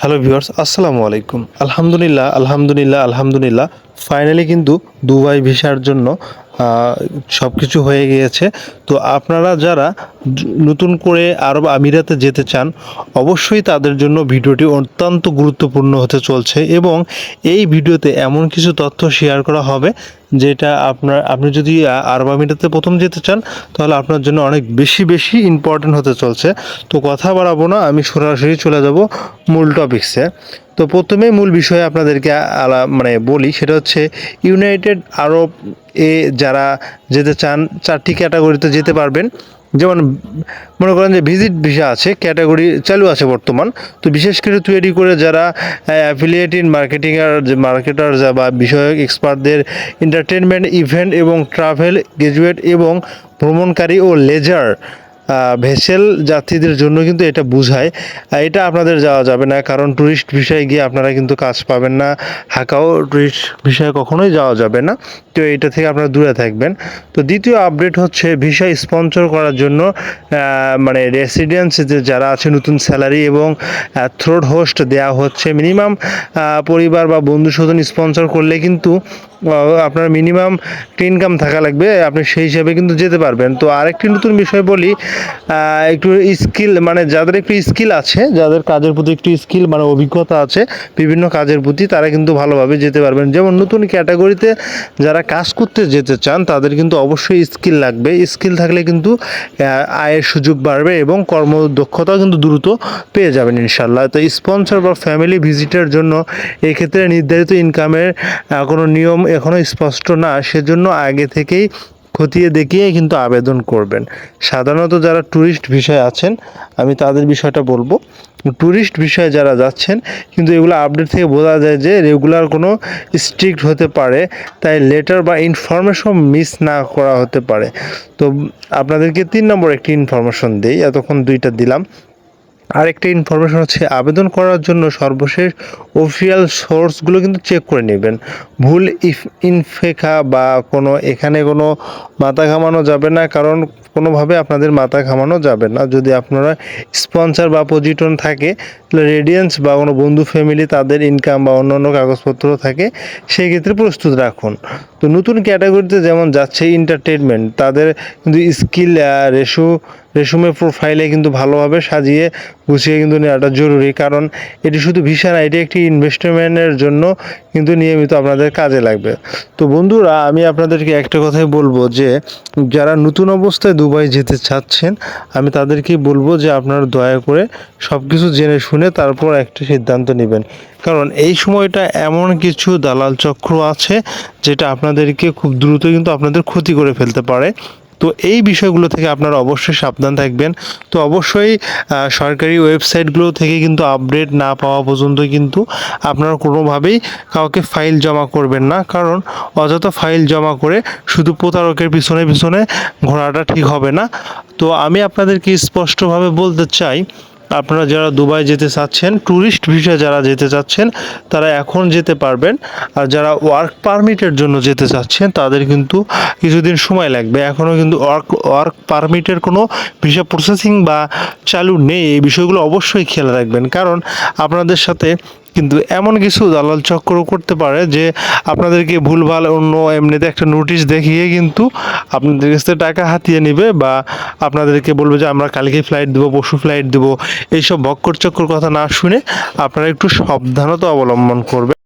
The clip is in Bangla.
হ্যালো ভিউয়ার্স, আসসালামু আলাইকুম। আলহামদুলিল্লাহ আলহামদুলিল্লাহ আলহামদুলিল্লাহ। ফাইনালি কিন্তু দুবাই ভিসার জন্য সব কিছু হয়ে গিয়েছে। তো আপনারা যারা নতুন করে আরব আমিরাতে যেতে চান, অবশ্যই তাদের জন্য ভিডিওটি অত্যন্ত গুরুত্বপূর্ণ হতে চলছে এবং এই ভিডিওতে এমন কিছু তথ্য শেয়ার করা হবে যেটা আপনার, আপনি যদি আরব প্রথম যেতে চান, তাহলে আপনার জন্য অনেক বেশি বেশি ইম্পর্টেন্ট হতে চলছে। তো কথা বাড়াবো না, আমি সরাসরি চলে যাব মূল টপিক্সে তো প্রথমে মূল বিষয়ে আপনাদেরকে আলা মানে বলি, সেটা হচ্ছে ইউনাইটেড আরব এ যারা যেতে চান, চারটি ক্যাটাগরিতে যেতে পারবেন। যেমন মনে করেন যে ভিজিট ভিসা আছে ক্যাটাগরি চালু আছে বর্তমান, তো বিশেষ করে তৈরি করে যারা অ্যাফিলিয়েট ইন মার্কেটিং আর যে মার্কেটার যা বা বিষয়ক এক্সপার্টদের এন্টারটেনমেন্ট ইভেন্ট এবং ট্রাভেল গ্রাজুয়েট এবং ভ্রমণকারী ও লেজার ভেসেল যাত্রীদের জন্য কিন্তু এটা বোঝায়। এটা আপনাদের যাওয়া যাবে না, কারণ ট্যুরিস্ট ভিসায় গিয়ে আপনারা কিন্তু কাজ পাবেন না। হাকাও ট্যুরিস্ট ভিসায় কখনোই যাওয়া যাবে না। তো এটা থেকে আপনারা দূরে থাকবেন। তো দ্বিতীয় আপডেট হচ্ছে ভিসা স্পন্সর করার জন্য মানে রেসিডেন্সিতে যারা আছে, নতুন স্যালারি এবং থ্রোড হোস্ট দেওয়া হচ্ছে। মিনিমাম পরিবার বা বন্ধু স্বজন স্পন্সর করলে কিন্তু আপনার মিনিমাম ইনকাম থাকা লাগবে, আপনি সেই হিসাবে কিন্তু যেতে পারবেন। তো আরেকটি নতুন বিষয় বলি একটু স্কিল মানে যাদের একটু স্কিল আছে, যাদের কাজের প্রতি একটু স্কিল মানে অভিজ্ঞতা আছে, বিভিন্ন কাজের প্রতি, তারা কিন্তু ভালোভাবে যেতে পারবেন। যেমন নতুন ক্যাটাগরিতে যারা কাজ করতে যেতে চান, তাদের কিন্তু অবশ্যই স্কিল লাগবে। স্কিল থাকলে কিন্তু আয়ের সুযোগ বাড়বে এবং কর্মদক্ষতাও কিন্তু দ্রুত পেয়ে যাবেন ইনশাল্লাহ তো স্পন্সর বা ফ্যামিলি ভিজিটের জন্য এক্ষেত্রে নির্ধারিত ইনকামের কোনো নিয়ম এখনও স্পষ্ট না, সেজন্য আগে থেকেই খতিয়ে দেখিয়ে কিন্তু আবেদন করবেন। সাধারণত যারা ট্যুরিস্ট বিষয়ে আছেন, আমি তাদের বিষয়টা বলব। ট্যুরিস্ট বিষয়ে যারা যাচ্ছেন, কিন্তু এগুলো আপডেট থেকে বোঝা যায় যে রেগুলার কোনো স্ট্রিক্ট হতে পারে, তাই লেটার বা ইনফরমেশন মিস না করা হতে পারে। তো আপনাদেরকে তিন নম্বর একটি ইনফরমেশন দিই, এতক্ষণ দুইটা দিলাম। আরেকটা ইনফরমেশন হচ্ছে, আবেদন করার জন্য সর্বশেষ অফিসিয়াল সোর্সগুলো কিন্তু চেক করে নেবেন। ভুল ইফ, ইনফেকা বা কোনো, এখানে কোনো মাথা ঘামানো যাবে না, কারণ কোনোভাবে আপনাদের মাথা ঘামানো যাবে না। যদি আপনারা স্পন্সর বা পজিটন থাকে, তাহলে রেডিয়েন্স বা কোনো বন্ধু ফ্যামিলি তাদের ইনকাম বা অন্যান্য কাগজপত্র থাকে সেই ক্ষেত্রে প্রস্তুত রাখুন। তো নতুন ক্যাটাগরিতে যেমন যাচ্ছে এন্টারটেনমেন্ট তাদের কিন্তু স্কিল রেশু রেশুমে প্রোফাইলে কিন্তু ভালোভাবে সাজিয়ে গুছিয়ে কিন্তু নেওয়াটা জরুরি। কারণ এটি শুধু ভিসা না, এটি একটি ইনভেস্টমেন্টের জন্য কিন্তু নিয়মিত আপনাদের কাজে লাগবে। তো বন্ধুরা, আমি আপনাদেরকে একটা কথাই বলব যে, যারা নতুন অবস্থায় দুবাই যেতে চাচ্ছেন, আমি তাদেরকে বলব যে আপনারা দয়া করে সব কিছু জেনে শুনে তারপর একটা সিদ্ধান্ত নেবেন। কারণ এই সময়টা এমন কিছু দালাল চক্র আছে যেটা আপনাদেরকে খুব দ্রুত কিন্তু আপনাদের ক্ষতি করে ফেলতে পারে। তো এই বিষয়গুলো থেকে আপনারা অবশ্যই সাবধান থাকবেন। তো অবশ্যই সরকারি ওয়েবসাইটগুলো থেকে কিন্তু আপডেট না পাওয়া পর্যন্ত কিন্তু আপনারা কোনোভাবেই কাউকে ফাইল জমা করবেন না। কারণ অযথা ফাইল জমা করে শুধু প্রতারকের পিছনে পিছনে ঘোরাটা ঠিক হবে না। তো আমি আপনাদেরকে স্পষ্টভাবে বলতে চাই আপনারা যারা দুবাই যেতে চাচ্ছেন ট্যুরিস্ট ভিসা যারা যেতে চাচ্ছেন, তারা এখন যেতে পারবেন। আর যারা ওয়ার্ক পারমিটের জন্য যেতে চাচ্ছেন, তাদের কিন্তু কিছুদিন সময় লাগবে। এখনও কিন্তু ওয়ার্ক ওয়ার্ক পারমিটের কোনো ভিসা প্রসেসিং বা চালু নেই। এই বিষয়গুলো অবশ্যই খেয়াল রাখবেন। কারণ আপনাদের সাথে কিন্তু এমন কিছু দালাল চক্র করতে পারে যে আপনাদেরকে ভুলভাল অন্য এমনিতে একটা নোটিশ দেখিয়ে কিন্তু আপনাদের কাছ থেকে টাকা হাতিয়ে নেবে বা আপনাদেরকে বলবে যে আমরা কালকে ফ্লাইট দেবো পশু ফ্লাইট দেবো। এইসব বক্কর চক্কর কথা না শুনে আপনারা একটু সাবধানতা অবলম্বন করবে